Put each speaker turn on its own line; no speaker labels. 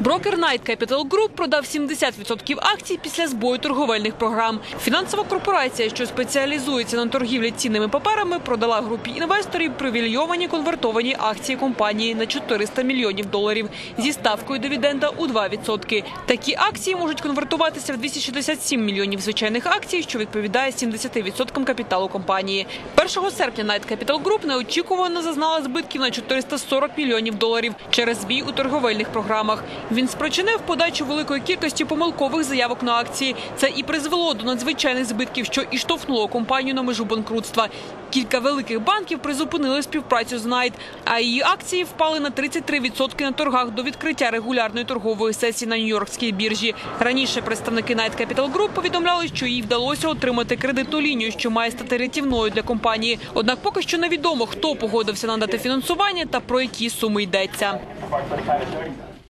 Брокер Night Capital Group продав 70% акцій після збою торговельних програм. Фінансова корпорація, що спеціалізується на торгівлі цінними паперами, продала групі інвесторів привілейовані конвертовані акції компанії на 400 мільйонів доларів зі ставкою дивіденда у 2%. Такі акції можуть конвертуватися в 267 мільйонів звичайних акцій, що відповідає 70% капіталу компанії. 1 серпня Night Capital Group неочікувано зазнала збитків на 440 мільйонів доларів через збій у торговельних програмах. Він спричинив подачу великої кількості помилкових заявок на акції. Це і призвело до надзвичайних збитків, що і штовхнуло компанію на межу банкрутства. Кілька великих банків призупинили співпрацю з Найт, а її акції впали на 33% на торгах до відкриття регулярної торгової сесії на Нью-Йоркській біржі. Раніше представники Night Capital Group повідомляли, що їй вдалося отримати кредитну лінію, що має стати рятівною для компанії. Однак поки що невідомо, хто погодився надати фінансування та про які суми йдеться.